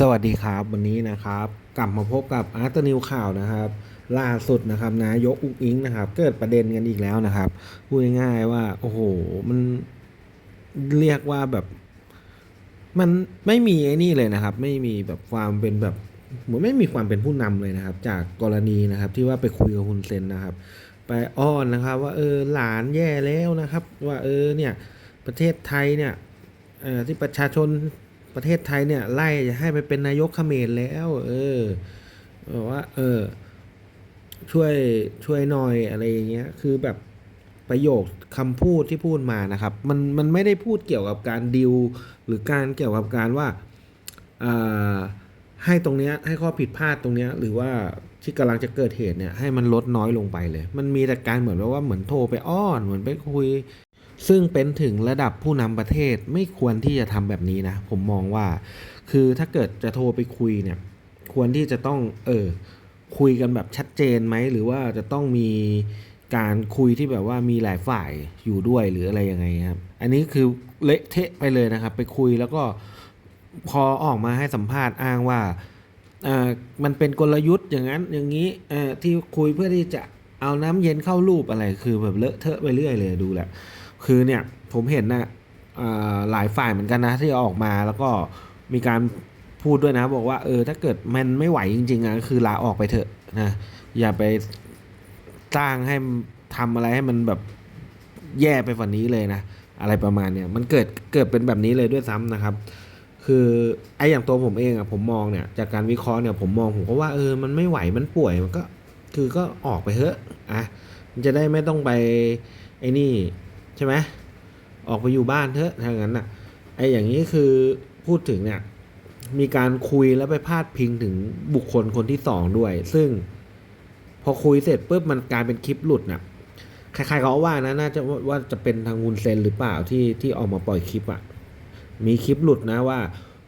สวัสดีครับวันนี้นะครับ กลับมาพบกับอาร์ตนิวข่าวนะครับ ล่าสุดนะครับนายกอุ้งอิงนะครับ เกิดประเด็นกันอีกแล้วนะครับพูดง่ายๆว่า โอ้โห มันเรียกว่าแบบ มันไม่มีไอ้นี่เลยนะครับ ไม่มีแบบความเป็นแบบเหมือนไม่มีความเป็นผู้นำเลยนะครับ จากกรณีนะครับ ที่ว่าไปคุยกับฮุนเซนนะครับ ไปอ้อนนะครับ ว่าเออหลานแย่แล้วนะครับ ว่าเออเนี่ย ประเทศไทยเนี่ยออที่ประชาชน ประเทศไทยเนี่ยไล่จะให้ไปเป็นนายกเขมรแล้ว เออบอกว่า เออ ช่วยช่วยหน่อยอะไรอย่างเงี้ย คือแบบประโยคคำพูดที่พูดมานะครับ มันมันไม่ได้พูดเกี่ยวกับการดิวหรือการเกี่ยวกับการว่าอ่าให้ตรงเนี้ยให้ข้อผิดพลาดตรงเนี้ย หรือว่าที่กำลังจะเกิดเหตุเนี่ยให้มันลดน้อยลงไปเลย มันมีแต่การเหมือนว่าเหมือนโทรไปอ้อนเหมือนไปคุย ซึ่งเป็นถึงระดับผู้นำประเทศไม่ควรที่จะทำแบบนี้นะ ผมมองว่า คือถ้าเกิดจะโทรไปคุยเนี่ย ควรที่จะต้อง เออ คุยกันแบบชัดเจนไหม หรือว่าจะต้องมีการคุยที่แบบว่ามีหลายฝ่ายอยู่ด้วยหรืออะไรยังไงครับ อันนี้คือเละเทะไปเลยนะครับ ไปคุยแล้วก็พอออกมาให้สัมภาษณ์อ้างว่าเอ่อมันเป็นกลยุทธ์อย่างนั้นอย่างนี้เออที่คุยเพื่อที่จะเอาน้ำเย็นเข้ารูปอะไรคือแบบเลอะเทอะไปเรื่อยเลยดูแหละ คือเนี่ยผมเห็นนะหลายฝ่ายเหมือนกันนะที่ออกมาแล้วก็มีการพูดด้วยนะ บอกว่าเออถ้าเกิดมันไม่ไหวจริงๆอะก็คือลาออกไปเถอะนะอย่าไปสร้างให้ทำอะไรให้มันแบบแย่ไปกว่านี้เลยนะ อะไรประมาณเนี่ยมันเกิดเกิดเป็นแบบนี้เลยด้วยซ้ำนะครับ คือไอ้อย่างตัวผมเองอะผมมองเนี่ยจากการวิเคราะห์เนี่ยผมมองผมก็ว่าเออมันไม่ไหวมันป่วยมันก็คือก็ออกไปเถอะอะมันจะได้ไม่ต้องไปไอ้นี่ ใช่ไหมออกไปอยู่บ้านเถอะถ้างั้นน่ะไอ้อย่างนี้คือพูดถึงเนี่ยมีการคุยแล้วไปพาดพิงถึงบุคคลคนที่สองด้วย ซึ่ง พอคุยเสร็จปุ๊บมันกลายเป็นคลิปหลุดน่ะใครๆเขาว่านะน่าจะว่าจะเป็นทางวุนเซนหรือเปล่าที่ที่ออกมาปล่อยคลิปอะ มีคลิปหลุดนะว่า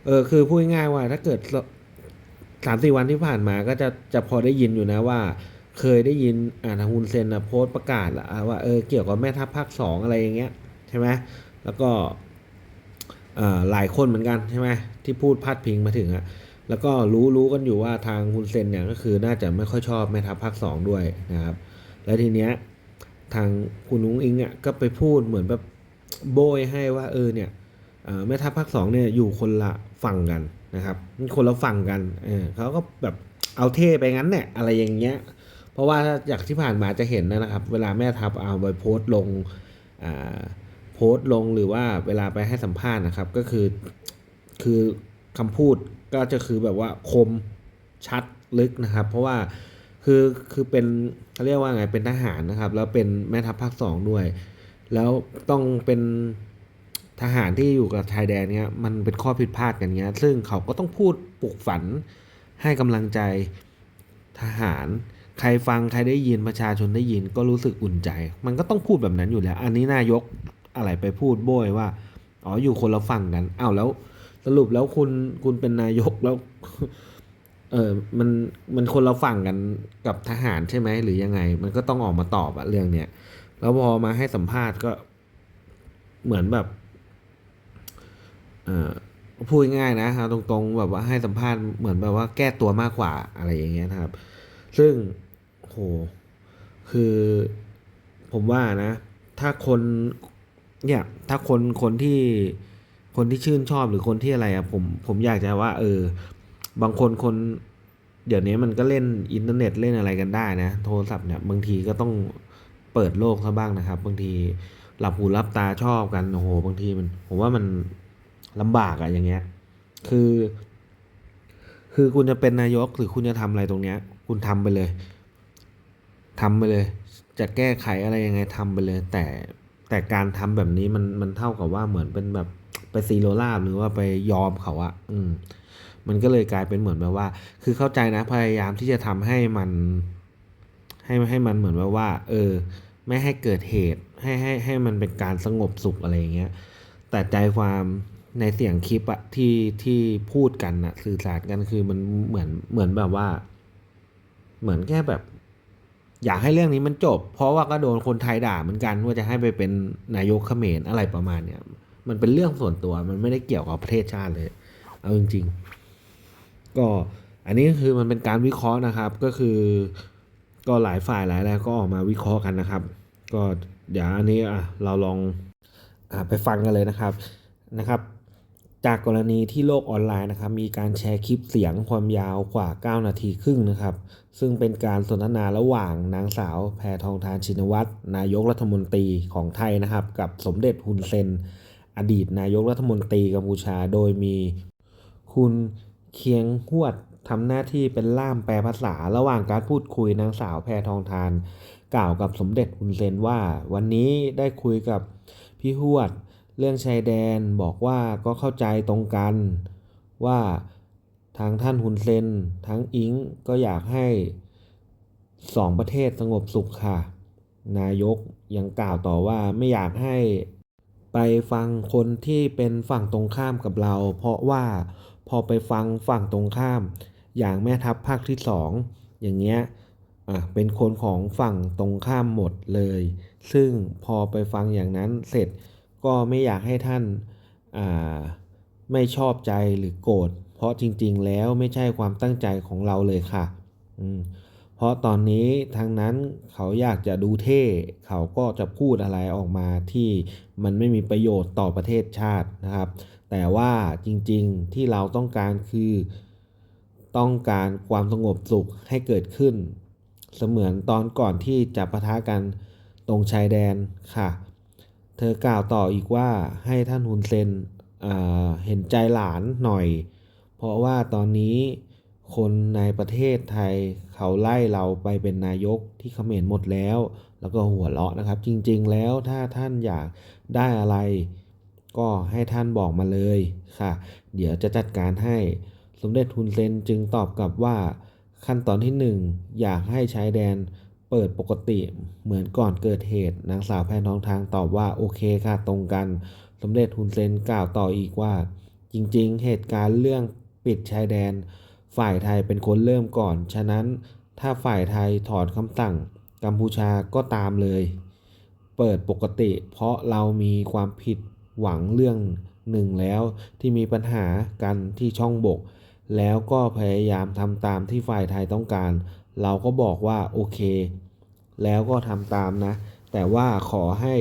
เออคือพูดง่ายว่าถ้าเกิดสามสี่วันที่ผ่านมาก็จะจะพอได้ยินอยู่นะว่า เคยได้ยินอ่าทางฮุนเซนนะโพสต์ประกาศละว่าเออเกี่ยวกับแม่ทัพภาคสองอะไรอย่างเงี้ยใช่ไหมแล้วก็หลายคนเหมือนกันใช่ไหมที่พูดพาดพิงมาถึงอะแล้วก็รู้รู้กันอยู่ว่าทางฮุนเซนเนี่ยก็คือน่าจะไม่ค่อยชอบแม่ทัพภาคสองด้วยนะครับ แล้วทีเนี้ยทางคุณนุ้งอิงอะก็ไปพูดเหมือนแบบโบยให้ว่าเออเนี่ยแม่ทัพภาคสองเนี่ยอยู่คนละฝั่งกันนะครับคนละฝั่งกันเออเขาก็แบบเอาเท่ไปงั้นเนี่ยอะไรอย่างเงี้ย เพราะว่าจากที่ผ่านมาจะเห็นนะครับ เวลาแม่ทัพเอาไปโพสต์ลงโพสต์ลงหรือว่าเวลาไปให้สัมภาษณ์นะครับ ก็คือคือคำพูดก็จะคือแบบว่าคมชัดลึกนะครับ เพราะว่าคือคือเป็นเขาเรียกว่าไงเป็นทหารนะครับ แล้วเป็นแม่ทัพภาคสองด้วย แล้วต้องเป็นทหารที่อยู่กับชายแดนเนี้ยมันเป็นข้อผิดพลาดกันเนี้ย ซึ่งเขาก็ต้องพูดปลุกฝันให้กำลังใจทหาร ใครฟังใครได้ยินประชาชนได้ยินก็รู้สึกอุ่นใจ มันก็ต้องพูดแบบนั้นอยู่แล้ว อันนี้นายกอะไรไปพูดโบยว่าอ๋ออยู่คนละฝั่งกันอ้าวแล้วสรุปแล้วคุณคุณเป็นนายกแล้ว เออมันมันคนละฝั่งกันกับทหารใช่ไหมหรือยังไง มันก็ต้องออกมาตอบอะเรื่องเนี้ยแล้วพอมาให้สัมภาษณ์ก็เหมือนแบบ เอ่อพูดง่ายนะเอาตรงๆแบบว่าให้สัมภาษณ์เหมือนแบบว่าแก้ตัวมากกว่าอะไรอย่างเงี้ยนะครับ ซึ่ง หคือผมว่านะ ถ้าคนเนี่ยถ้าคนคนที่คนที่ชื่นชอบหรือคนที่อะไรอะผมผมอยากจะว่า เออ บางคนคน เดี๋ยวนี้มันก็เล่นอินเทอร์เน็ตเล่นอะไรกันได้นะโทรศัพท์เนี่ยบางทีก็ต้องเปิดโลกซะบ้างนะครับ บางทีหลับหูหลับตาชอบกันโอ้โหบางทีมัน ผมว่ามันลำบากอะอย่างเงี้ย คือ คือคุณจะเป็นนายกหรือคุณจะทำอะไรตรงเนี้ย คุณทำไปเลย ทำไปเลย จะแก้ไขอะไรยังไงทำไปเลย แต่แต่การทำแบบนี้มันมันเท่ากับว่าเหมือนเป็นแบบไปซีโรราบหรือว่าไปยอมเขาอะอืมมันก็เลยกลายเป็นเหมือนแบบว่า คือเข้าใจนะพยายามที่จะทำให้มัน ให้ให้มันเหมือนแบบว่า เออ ไม่ให้เกิดเหตุ ให้ให้ให้มันเป็นการสงบสุขอะไรเงี้ย แต่ใจความในเสียงคลิปอะที่ที่พูดกันอะสื่อสารกันคือมันเหมือนเหมือนแบบว่า เหมือนแค่แบบ อยากให้เรื่องนี้มันจบ เพราะว่าก็โดนคนไทยด่าเหมือนกันว่าจะให้ไปเป็นนายกเขมรอะไรประมาณเนี้ยมันเป็นเรื่องส่วนตัวมันไม่ได้เกี่ยวกับประเทศชาติเลย เอาจริง ๆ ก็อันนี้คือมันเป็นการวิเคราะห์นะครับ ก็คือ ก็หลายฝ่ายหลายแรงก็ออกมาวิเคราะห์กันนะครับ ก็เดี๋ยวอันนี้อะเราลองอะไปฟังกันเลยนะครับนะครับ จากกรณีที่โลกออนไลน์นะครับมีการแชร์คลิปเสียงความยาวกว่า 9 นาทีครึ่งนะครับ ซึ่งเป็นการสนทนาระหว่างนางสาวแพทองทานชินวัตรนายกรัฐมนตรีของไทยนะครับ กับสมเด็จฮุนเซน อดีตนายกรัฐมนตรีกัมพูชา โดยมีคุณเคียงหวดทำหน้าที่เป็นล่ามแปลภาษาระหว่างการพูดคุยนางสาวแพทองทาน กล่าวกับสมเด็จฮุนเซนว่า วันนี้ได้คุยกับพี่หวด เรื่องชายแดนบอกว่าก็เข้าใจตรงกันว่าทางท่านฮุนเซนทั้งอิงก็อยากให้สองประเทศสงบสุขค่ะ นายกยังกล่าวต่อว่าไม่อยากให้ไปฟังคนที่เป็นฝั่งตรงข้ามกับเรา เพราะว่าพอไปฟังฝั่งตรงข้าม อย่างแม่ทัพภาคที่สองอย่างเงี้ยอะเป็นคนของฝั่งตรงข้ามหมดเลย ซึ่งพอไปฟังอย่างนั้นเสร็จ ก็ไม่อยากให้ท่านาไม่ชอบใจหรือโกรธเพราะจริงๆ แล้วไม่ใช่ความตั้งใจของเราเลยค่ะเพราะตอนนี้ทางนั้นเขาอยากจะดูเท่ เขาก็จะพูดอะไรออกมาที่มันไม่มีประโยชน์ต่อประเทศชาตินะครับ แต่ว่าจริงๆที่เราต้องการคือต้องการความสงบสุขให้เกิดขึ้น เสมือนตอนก่อนที่จะปะทะกันตรงชายแดนค่ะ เธอกล่าวต่ออีกว่าให้ท่านฮุนเซนเห็นใจหลานหน่อย เพราะว่าตอนนี้คนในประเทศไทยเขาไล่เราไปเป็นนายกที่เขมรหมดแล้ว แล้วก็หัวเราะนะครับ จริงๆแล้วถ้าท่านอยากได้อะไร ก็ให้ท่านบอกมาเลยค่ะ เดี๋ยวจะจัดการให้สมเด็จฮุนเซนจึงตอบกลับว่าขั้นตอนที่หนึ่งอยากให้ชายแดน ปิดปกติเหมือนก่อนเกิดเหตุ นางสาวแพนทองทางตอบว่าโอเคค่ะตรงกัน สมเด็จฮุนเซนกล่าวต่ออีกว่า จริงๆ เหตุการณ์เรื่องปิดชายแดน ฝ่ายไทยเป็นคนเริ่มก่อน ฉะนั้นถ้าฝ่ายไทยถอนคำสั่งกัมพูชาก็ตามเลย เปิดปกติเพราะเรามีความผิดหวังเรื่องหนึ่งแล้วที่มีปัญหากันที่ช่องบก แล้วก็พยายามทำตามที่ฝ่ายไทยต้องการ เราก็บอกว่าโอเค แล้วก็ทำตามนะ แต่ว่าขอให้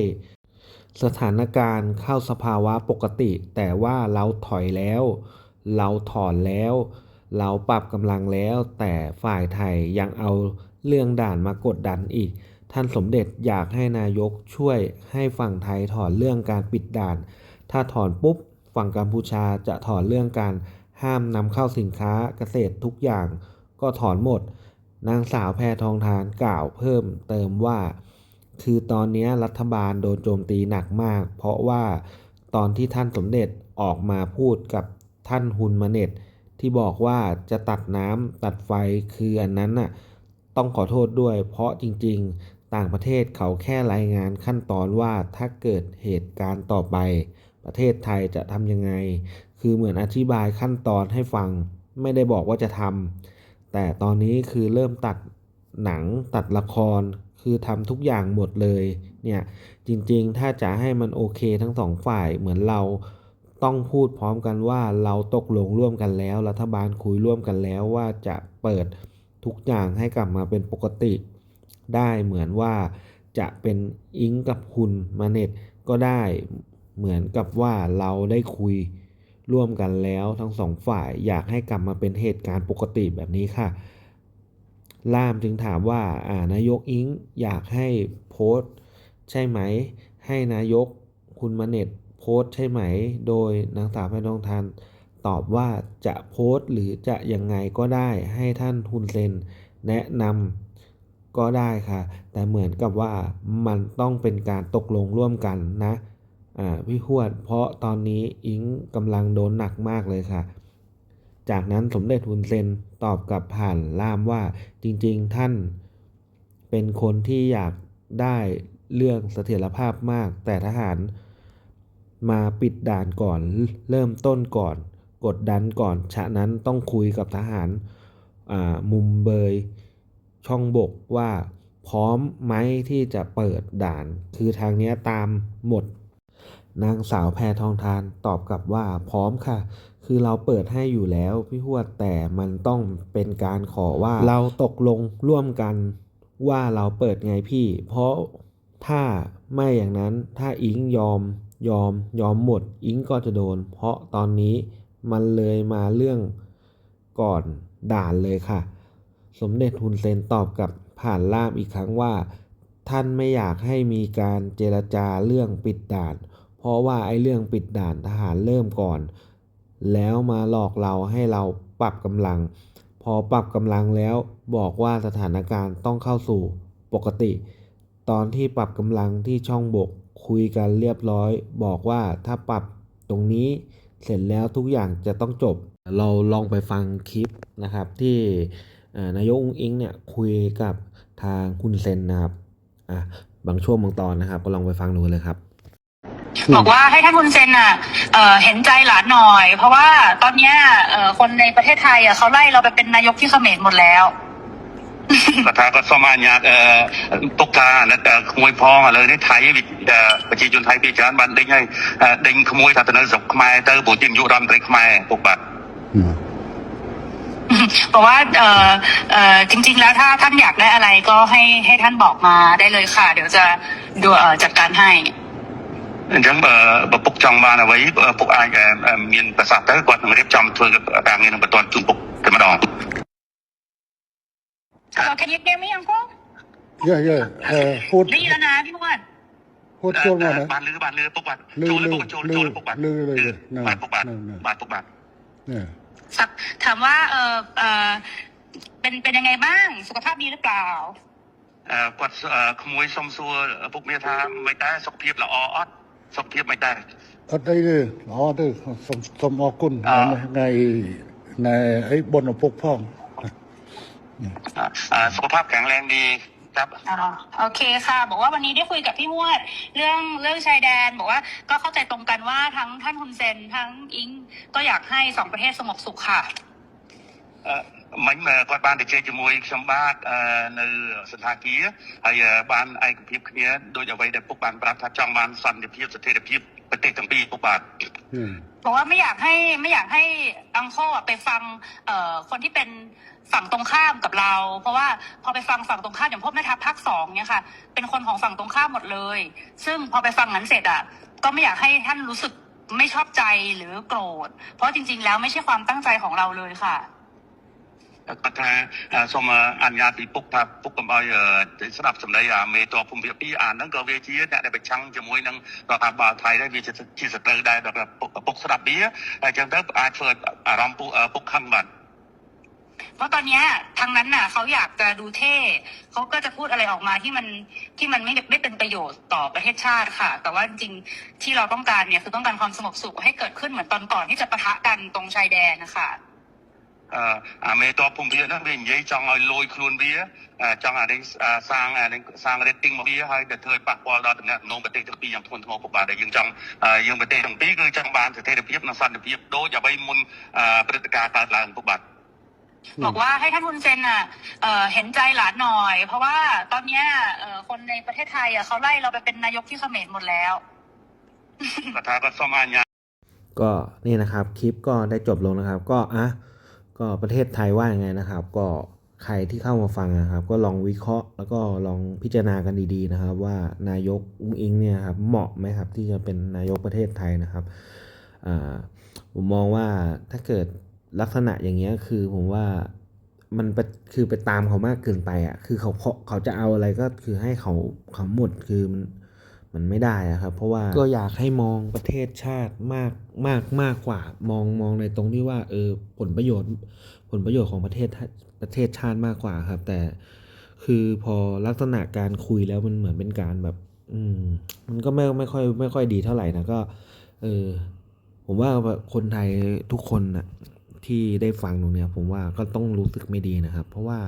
สถานการณ์เข้าสภาวะปกติ แต่ว่าเราถอยแล้ว เราถอนแล้ว เราปรับกำลังแล้ว แต่ฝ่ายไทยยังเอาเรื่องด่านมากดดันอีก ท่านสมเด็จอยากให้นายกช่วยให้ฝั่งไทยถอนเรื่องการปิดด่าน ถ้าถอนปุ๊บฝั่งกัมพูชาจะถอนเรื่องการห้ามนำเข้าสินค้าเกษตรทุกอย่างก็ถอนหมด นางสาวแพทองทานกล่าวเพิ่มเติมว่า คือตอนนี้รัฐบาลโดนโจมตีหนักมาก เพราะว่าตอนที่ท่านสมเด็จออกมาพูดกับท่านฮุนมาเน็ต ที่บอกว่าจะตัดน้ำตัดไฟคืออันนั้นน่ะต้องขอโทษด้วย เพราะจริงๆ ต่างประเทศเขาแค่รายงานขั้นตอนว่าถ้าเกิดเหตุการณ์ต่อไป ประเทศไทยจะทำยังไง คือเหมือนอธิบายขั้นตอนให้ฟัง ไม่ได้บอกว่าจะทำ แต่ตอนนี้คือเริ่มตัดหนังตัดละครคือทำทุกอย่างหมดเลยเนี่ยจริงๆ ถ้าจะให้มันโอเคทั้งสองฝ่ายเหมือนเราต้องพูดพร้อมกันว่าเราตกลงร่วมกันแล้ว รัฐบาลคุยร่วมกันแล้วว่าจะเปิดทุกอย่างให้กลับมาเป็นปกติ ได้เหมือนว่าจะเป็นอิงกับคุณมาเน็ตก็ได้เหมือนกับว่าเราได้คุย ร่วมกันแล้วทั้งสองฝ่ายอยากให้กลับมาเป็นเหตุการณ์ปกติแบบนี้ค่ะ ล่ามจึงถามว่าอ่านายกอิงอยากให้โพสต์ ใช่ไหม ให้นายกคุณมาเน็ตโพสต์ใช่ไหม โดยนางสาวแพทองทานตอบว่าจะโพสต์หรือจะยังไงก็ได้ให้ท่านฮุนเซนแนะนำก็ได้ค่ะ แต่เหมือนกับว่ามันต้องเป็นการตกลงร่วมกันนะ อ่าพี่ขวด เพราะตอนนี้อิงกำลังโดนหนักมากเลยค่ะ จากนั้นสมเด็จฮุนเซนตอบกลับผ่านล่ามว่าจริง ๆ ท่าน เป็นคนที่อยากได้เรื่องเสถียรภาพมาก แต่ทหารมาปิดด่านก่อน เริ่มต้นก่อน กดดันก่อน ฉะนั้นต้องคุยกับทหารมุมเบย ช่องบกว่าพร้อมไหมที่จะเปิดด่าน คือทางนี้ตามหมด นางสาวแพทองทานตอบกลับว่าพร้อมค่ะ คือเราเปิดให้อยู่แล้วพี่หวดแต่มันต้องเป็นการขอว่าเราตกลงร่วมกันว่าเราเปิดไงพี่ เพราะถ้าไม่อย่างนั้นถ้าอิงยอมยอมยอมหมดอิงก็จะโดน เพราะตอนนี้มันเลยมาเรื่องก่อนด่านเลยค่ะ สมเด็จฮุนเซนตอบกับผ่านล่ามอีกครั้งว่า ท่านไม่อยากให้มีการเจรจาเรื่องปิดด่าน ราะว่าไอ้เรื่องปิดด่านทหารเริ่มก่อน แล้วมาหลอกเราให้เราปรับกำลัง พอปรับกำลังแล้วบอกว่าสถานการณ์ต้องเข้าสู่ปกติ ตอนที่ปรับกำลังที่ช่องบกคุยกันเรียบร้อย บอกว่าถ้าปรับตรงนี้เสร็จแล้วทุกอย่างจะต้องจบ เราลองไปฟังคลิปนะครับที่นายกอุ้งอิงเนี่ยคุยกับทางคุณเซนนะครับอะบางช่วงบางตอนนะครับ ก็ลองไปฟังดูเลยครับ บอกว่าให้ท่านคุณเซนอะเเห็นใจหลานหน่อย เพราะว่าตอนเนี้ยคนในประเทศไทยอะเขาไล่เราไปเป็นนายกที่เขมรหมดแล้วประธานก็สมานยาเอ่อตกตาและแต่ขโมยพองอะไรในไทยประชาชนไทยพิจารณาบันดิ้งให้ดึงขโมยทัตนาศพมาเตอร์บุตรยิมยุรัมตริกมาปกบัตบอกว่าเออเออจริง ๆ แล้วถ้าท่านอยากได้อะไรก็ให้ให้ท่านบอกมาได้เลยค่ะ เดี๋ยวจะดูจัดการให้ អញ្ចឹងបើបើពុកចង់បានអ្វីបើពុកអាចអឺអឺមានប្រសាសន៍ទៅគាត់នឹងរៀបចំធ្វើការងារនឹងបន្តជូនពុកតែម្ដង เอ่อ Can you hear me uncle เย่เย่เออพูด ได้ยินแล้วนะพี่นวด พูดช่วงมานะ បានលឺបានលឺពុកបាទ លឺ ចូល លឺ ពុកចូល លឺ ចូលពុកបាទ លឺเลยเลยណា បាទពុកបាទ ណាណា បាទពុកបាទ เนี่ย สักถามว่าเออเออเป็นเป็นยังไงบ้าง สุขภาพดีหรือเปล่า អឺគាត់អឺក្មួយសុំសួរពុកមានថាមិនដែរសុខភាពល្អអត់ 성격เทียบไม่ได้ก็ได้ ở quân ngày ngày ấy bồn ở phục phong อ่าสุขภาพแข็งแรงดีครับอโอเคค่ะ บอกว่าวันนี้ได้คุยกับพี่มวด เรื่องเรื่องชายแดน บอกว่าก็เข้าใจตรงกันว่าทั้งท่านคุณเซนทั้งอิงก็อยากให้สองประเทศสงบสุขค่ะ មកគាត់បានទៅជែកជាមួយខ្ញុំបាទអឺនៅសន្តាគារហើយអឺបានឯកភាពគ្នាដោយអ្វីដែលពុកបានប្រាប់ថាចង់បានសន្តិភាពស្ថិរភាពប្រទេសទាំងពីរពុកបាទ อืม บอกว่าไม่อยากให้ไม่อยากให้อังโคอะไปฟังเอ่อคนที่เป็นฝั่งตรงข้ามกับเรา เพราะว่าพอไปฟังฝั่งตรงข้ามอย่างพวกแม่ทัพภาคสองเนี่ยค่ะ เป็นคนของฝั่งตรงข้ามหมดเลย ซึ่งพอไปฟังนั้นเสร็จอ่ะ ก็ไม่อยากให้ท่านรู้สึกไม่ชอบใจหรือโกรธ เพราะจริง ๆ แล้วไม่ใช่ความตั้งใจของเราเลยค่ะ គាត់ថាអឺសូមអនុញ្ញាតពីពុកថាពុកកុំឲ្យអឺស្ដាប់សម្ដីអាមេតបភូមិភាគពីរអាហ្នឹងក៏វាជាអ្នកដែលប្រឆាំងជាមួយនឹងរដ្ឋាភិបាលថៃដែរវាជាជាសត្រូវដែរដល់ពុកពុកស្ដាប់វាអញ្ចឹងទៅអាចធ្វើឲ្យអារម្មណ៍ពុកអឺពុកខឹងបាទ เพราะตอนเนี้ยทางนั้นน่ะเขาอยากจะดูเท่เขาก็จะพูดอะไรออกมาที่มันที่มันไม่ไม่เป็นประโยชน์ต่อประเทศชาติค่ะ แต่ว่าจริงๆที่เราต้องการเนี่ยคือต้องการความสงบสุขให้เกิดขึ้นเหมือนตอนก่อนที่จะปะทะกันตรงชายแดนนะคะ អឺអាមេតបភូមិភាគហ្នឹងវានិយាយចង់ឲ្យលួយខ្លួនវាអឺចង់អានេះអឺសាងអានេះសាង rating មកវាហើយទៅធ្វើឲ្យប៉ះពាល់ដល់តំណែងប្រទេសទាំងពីរយ៉ាងធ្ងន់ធ្ងរពុកបាទដែលយើងចង់អឺយើងប្រទេសទាំងពីរគឺចង់បានស្ថិរភាពនិងសន្តិភាពដូចអ្វីមុនអឺព្រឹត្តិការណ៍កើតឡើងពុកបាទ บอกว่าให้ท่านฮุนเซนอ่ะเอ่อเห็นใจหลานหน่อย เพราะว่าตอนเนี้ยเอ่อคนในประเทศไทยอ่ะเขาไล่เราไปเป็นนายกที่เขมรหมดแล้ว គាត់ថាគាត់សូមអនុញ្ញាត ก็นี่นะครับคลิปก็ได้จบลงนะครับ ก็อ่ะ ก็ประเทศไทยว่ายังไงนะครับ ก็ใครที่เข้ามาฟังนะครับ ก็ลองวิเคราะห์แล้วก็ลองพิจารณากันดีๆนะครับ ว่านายกอุ้งอิงเนี่ยครับเหมาะไหมครับที่จะเป็นนายกประเทศไทยนะครับผมมองว่าถ้าเกิดลักษณะอย่างเงี้ยคือผมว่ามันไปคือไปตามเขามากเกินไปอะคือเขาเขาจะเอาอะไรก็คือให้เขาเขาหมดคือมัน มันไม่ได้อะครับ เพราะว่าก็อยากให้มองประเทศชาติมากมากมากกว่า มองมองในตรงที่ว่าเออผลประโยชน์ ผลประโยชน์ของประเทศประเทศชาติมากกว่าครับ แต่คือพอลักษณะการคุยแล้วมันเหมือนเป็นการแบบ อืม มันก็ไม่ไม่ค่อยไม่ค่อยดีเท่าไหร่นะก็เออผมว่าคนไทยทุกคนน่ะที่ได้ฟังตรงเนี้ย ผมว่าก็ต้องรู้สึกไม่ดีนะครับ เพราะว่า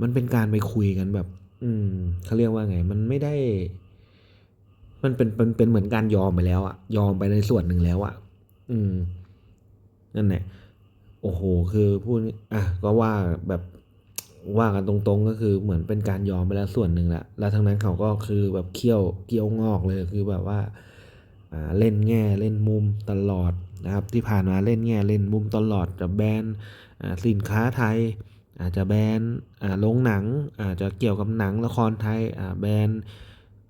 มันเป็นการไปคุยกันแบบ อืมเขาเรียกว่าไง มันไม่ได้ มันเป็นเป็นเป็นเหมือนการยอมไปแล้วอะยอมไปในส่วนหนึ่งแล้วอะอืมนั่นแหละโอ้โห คือพูดอะก็ว่าแบบว่ากันตรงๆก็คือเหมือนเป็นการยอมไปแล้วส่วนหนึ่งแหละแล้วทั้งนั้นเขาก็คือแบบเคี่ยวเกี้ยวงอกเลยคือแบบว่าอ่าเล่นแง่เล่นมุมตลอดนะครับ ที่ผ่านมาเล่นแง่เล่นมุมตลอดจะแบนอ่าสินค้าไทย อาจจะแบนอ่าโรงหนังอาจจะเกี่ยวกับหนังละครไทยอ่าแบน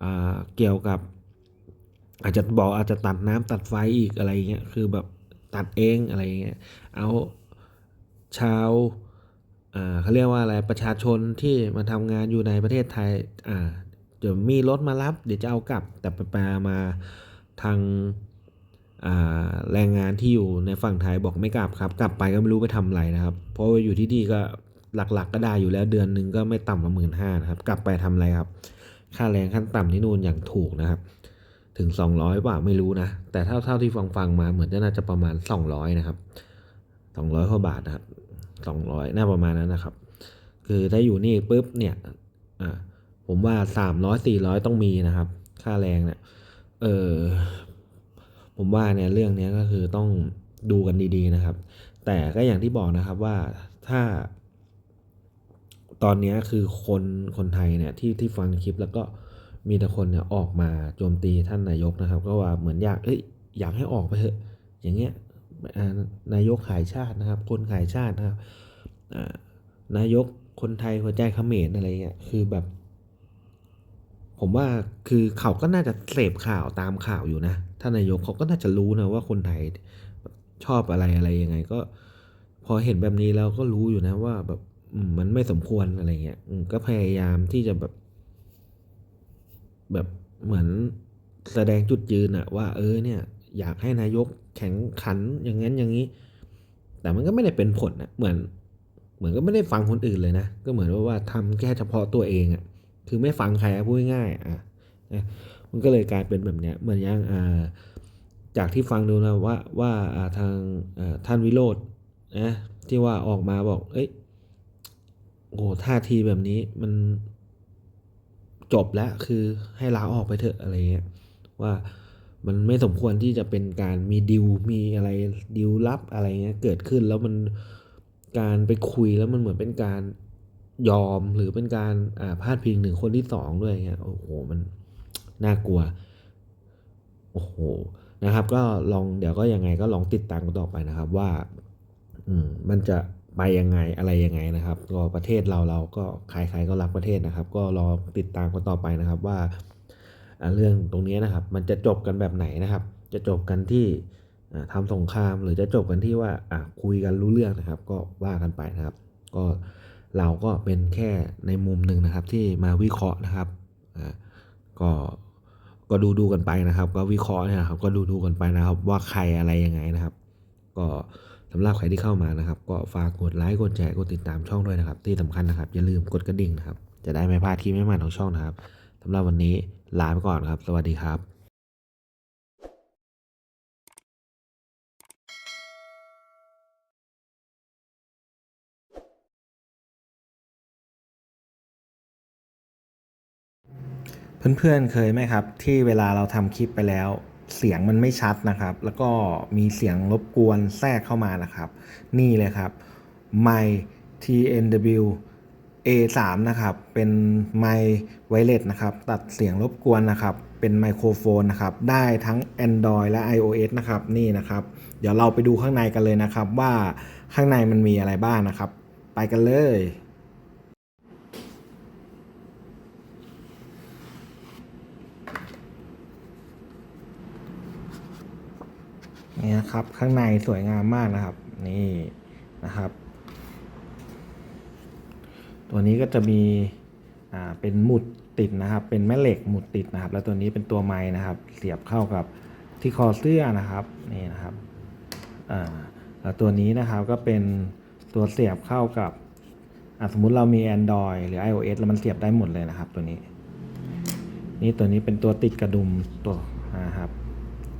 อ่าเกี่ยวกับ อาจจะบอกอาจจะตัดน้ำตัดไฟอีกอะไรเงี้ยคือแบบตัดเองอะไรเงี้ยเอาชาวเขาเรียกว่าอะไรประชาชนที่มาทำงานอยู่ในประเทศไทยอ่าเดี๋ยวมีรถมารับ เดี๋ยวจะเอากลับ แต่ไปๆมาทางแรงงานที่อยู่ในฝั่งไทยบอกไม่กลับครับ กลับไปก็ไม่รู้ไปทำอะไรนะครับ เพราะว่าอยู่ที่นี่ก็หลักๆก็ได้อยู่แล้วเดือนหนึ่งก็ไม่ต่ำกว่าหมื่นห้านะครับ กลับไปทำอะไรครับ ค่าแรงขั้นต่ำที่นู่นอย่างถูกนะครับ ถึง 200ป่ะไม่รู้นะ แต่เท่าเท่าที่ฟังฟังมาเหมือนจะน่าจะประมาณ 200 นะครับ 200กว่าบาทนะครับ 200 น่าประมาณนั้นนะครับ คือถ้าอยู่นี่ปุ๊บเนี่ยอ่าผมว่า 300 400 ต้องมีนะครับ ค่าแรงเนี่ยเออผมว่าเนี่ยเรื่องนี้ก็คือต้องดูกันดีๆนะครับ แต่ก็อย่างที่บอกนะครับว่าถ้า ตอนนี้คือคนคนไทยเนี่ยที่ที่ฟังคลิปแล้วก็ มีแต่คนเนี่ยออกมาโจมตีท่านนายกนะครับ ก็ว่าเหมือนอยากเอ้ยอยากให้ออกไปเถอะ อย่างเงี้ยนายกขายชาตินะครับ คนขายชาตินะครับนายกคนไทยหัวใจเขมรอะไรเงี้ยคือแบบ ผมว่าคือเขาก็น่าจะเสพข่าวตามข่าวอยู่นะท่านนายกเขาก็น่าจะรู้นะว่าคนไทยชอบอะไรอะไรยังไง ก็พอเห็นแบบนี้แล้วก็รู้อยู่นะว่าแบบมันไม่สมควรอะไรเงี้ยก็พยายามที่จะแบบ แบบเหมือนแสดงจุดยืนอะว่าเออเนี่ยอยากให้นายกแข็งขันอย่างนั้นอย่างนี้ แต่มันก็ไม่ได้เป็นผลนะเหมือน เหมือนก็ไม่ได้ฟังคนอื่นเลยนะ ก็เหมือนว่าว่าทำแค่เฉพาะตัวเองอะคือไม่ฟังใครพูดง่ายอะนะมันก็เลยกลายเป็นแบบเนี้ยเหมือนอย่างอ่าจากที่ฟังดูนะว่าว่าาทางาท่านวิโรจน์นะที่ว่าออกมาบอก เอ้ยโอ้ท่าทีแบบนี้มัน จบแล้วคือให้ลาออกไปเถอะอะไรเงี้ยว่ามันไม่สมควรที่จะเป็นการมีดิวมีอะไรดิวลับอะไรเงี้ยเกิดขึ้นแล้วมันการไปคุยแล้วมันเหมือนเป็นการยอมหรือเป็นการอ่าพาดพิงถึงคนที่สองด้วยเงี้ยโอ้โหมันน่ากลัวโอ้โหนะครับ ก็ลองเดี๋ยวก็ยังไงก็ลองติดตามกันต่อไปนะครับว่า อืมมันจะ ไปยังไงอะไรยังไงนะครับก็ประเทศเราเราก็ใครๆก็รักประเทศนะครับ ก็รอติดตามกันต่อไปนะครับว่าเรื่องตรงนี้นะครับ มันจะจบกันแบบไหนนะครับ จะจบกันที่อ่าทำสงครามหรือจะจบกันที่ว่าคุยกันรู้เรื่องนะครับ ก็ว่ากันไปนะครับ ก็เราก็เป็นแค่ในมุมหนึ่งนะครับ ที่มาวิเคราะห์นะครับก็ก็ดูดูกันไปนะครับ ก็วิเคราะห์เนยนะครับ ก็ดูดูกันไปนะครับ ว่าใครอะไรยังไงนะครับ ก็ สำหรับใครที่เข้ามานะครับ ก็ฝากกดไลค์กดแชร์กดติดตามช่องด้วยนะครับ ที่สำคัญนะครับ อย่าลืมกดกระดิ่งนะครับ จะได้ไม่พลาดคลิปใหม่ๆของช่องนะครับสำหรับวันนี้ลาไปก่อนครับ สวัสดีครับเพื่อนๆเคยไหมครับ ที่เวลาเราทำคลิปไปแล้ว เสียงมันไม่ชัดนะครับ แล้วก็มีเสียงรบกวนแทรกเข้ามานะครับ นี่เลยครับไม TNW A3 นะครับ เป็นไมไวเลสนะครับ ตัดเสียงรบกวนนะครับ เป็นไมโครโฟนนะครับ ได้ทั้ง Android และ iOS นะครับ นี่นะครับ เดี๋ยวเราไปดูข้างในกันเลยนะครับ ว่าข้างในมันมีอะไรบ้างนะครับ ไปกันเลย นี่นะครับ ข้างในสวยงามมากนะครับ นี่นะครับ ตัวนี้ก็จะมีอ่าเป็นหมุดติดนะครับ เป็นแม่เหล็กหมุดติดนะครับ แล้วตัวนี้เป็นตัวไม้นะครับ เสียบเข้ากับที่คอเสื้อนะครับนี่นะครับอ่าแล้วตัวนี้นะครับก็เป็นตัวเสียบเข้ากับสมมุติเรามี Android หรือ iOS แล้วมันเสียบได้หมดเลยนะครับ ตัวนี้ นี่ตัวนี้เป็นตัวติดกระดุมตัวนะครับ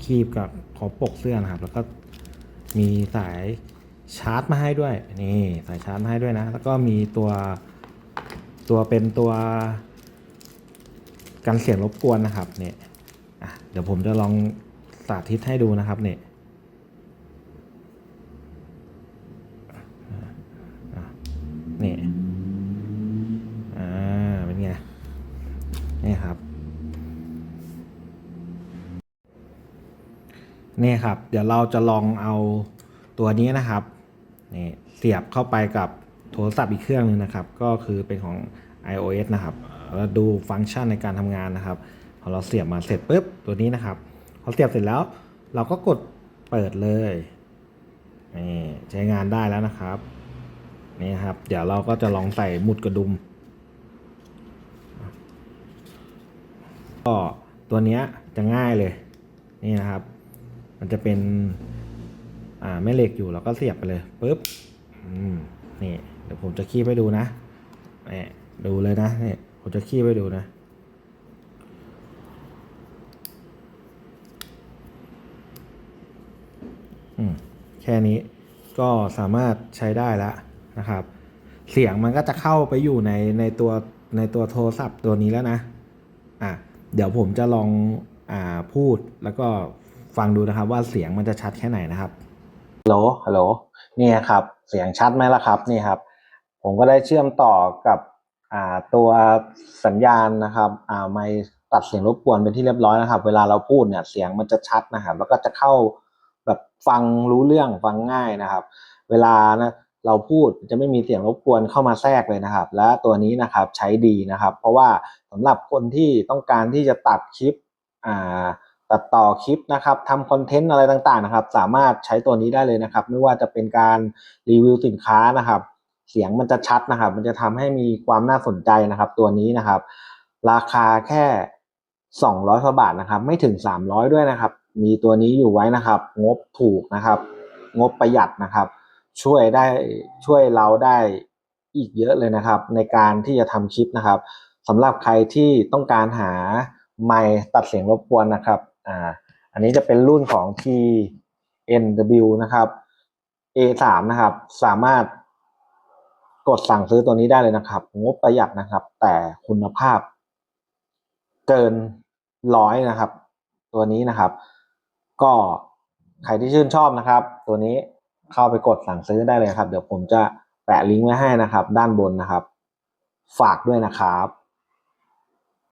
คีบกับ ขอบปกเสื้อนะครับ แล้วก็มีสายชาร์จมาให้ด้วยนี่สายชาร์จมาให้ด้วยนะ แล้วก็มีตัวตัวเป็นตัวกันเสียงรบกวนนะครับเนี่ยเดี๋ยวผมจะลองสาธิตให้ดูนะครับเนี่ยอะนี่อ่าเป็นไงนี่ครับ นี่ครับ เดี๋ยวเราจะลองเอาตัวนี้นะครับนี่เสียบเข้าไปกับโทรศัพท์อีกเครื่องหนึงนะครับ ก็คือเป็นของ iOS นะครับแล้วดูฟังก์ชันในการทำงานนะครับพอเราเสียบมาเสร็จปุ๊บตัวนี้นะครับพอเสียบเสร็จแล้ว เราก็กดเปิดเลยนี่ใช้งานได้แล้วนะครับนี่ครับ เดี๋ยวเราก็จะลองใส่หมุดกระดุมก็ตัวนี้จะง่ายเลยนี่นะครับ มันจะเป็นอ่าแม่เหล็กอยู่เราก็เสียบไปเลยปุ๊บอืมนี่เดี๋ยวผมจะคีบให้ดูนะนี่ดูเลยนะนี่ผมจะคีบให้ดูนะอืมแค่นี้ก็สามารถใช้ได้แล้วนะครับ เสียงมันก็จะเข้าไปอยู่ในในตัวในตัวโทรศัพท์ตัวนี้แล้วนะ อะ เดี๋ยวผมจะลองอ่าพูดแล้วก็ ฟังดูนะครับว่าเสียงมันจะชัดแค่ไหนนะครับฮัลโหลฮัลโหลนี่ครับ เสียงชัดไหมล่ะครับนี่ครับ ผมก็ได้เชื่อมต่อกับตัวสัญญาณนะครับไม่ตัดเสียงรบกวนเป็นที่เรียบร้อยนะครับ เวลาเราพูดเนี่ยเสียงมันจะชัดนะครับ แล้วก็จะเข้าแบบฟังรู้เรื่องฟังง่ายนะครับ เวลานะเราพูดจะไม่มีเสียงรบกวนเข้ามาแทรกเลยนะครับ และตัวนี้นะครับใช้ดีนะครับ เพราะว่าสำหรับคนที่ต้องการที่จะตัดคลิปอ่า ตัดต่อคลิปนะครับทำคอนเทนต์อะไรต่างๆนะครับ สามารถใช้ตัวนี้ได้เลยนะครับ ไม่ว่าจะเป็นการรีวิวสินค้านะครับ เสียงมันจะชัดนะครับ มันจะทำให้มีความน่าสนใจนะครับ ตัวนี้นะครับ ราคาแค่ 200กว่าบาทนะครับ ไม่ถึง 300 ด้วยนะครับ มีตัวนี้อยู่ไว้นะครับ งบถูกนะครับ งบประหยัดนะครับ ช่วยได้ช่วยเราได้อีกเยอะเลยนะครับ ในการที่จะทำคลิปนะครับสำหรับใครที่ต้องการหาไมค์ตัดเสียงรบกวนนะครับ อ่าอันนี้จะเป็นรุ่นของ TNW นะครับ A3 นะครับ สามารถกดสั่งซื้อตัวนี้ได้เลยนะครับ งบประหยัดนะครับ แต่คุณภาพเกินร้อยนะครับ ตัวนี้นะครับ ก็ใครที่ชื่นชอบนะครับ ตัวนี้เข้าไปกดสั่งซื้อได้เลยครับ เดี๋ยวผมจะแปะลิงก์ไว้ให้นะครับ ด้านบนนะครับ ฝากด้วยนะครับ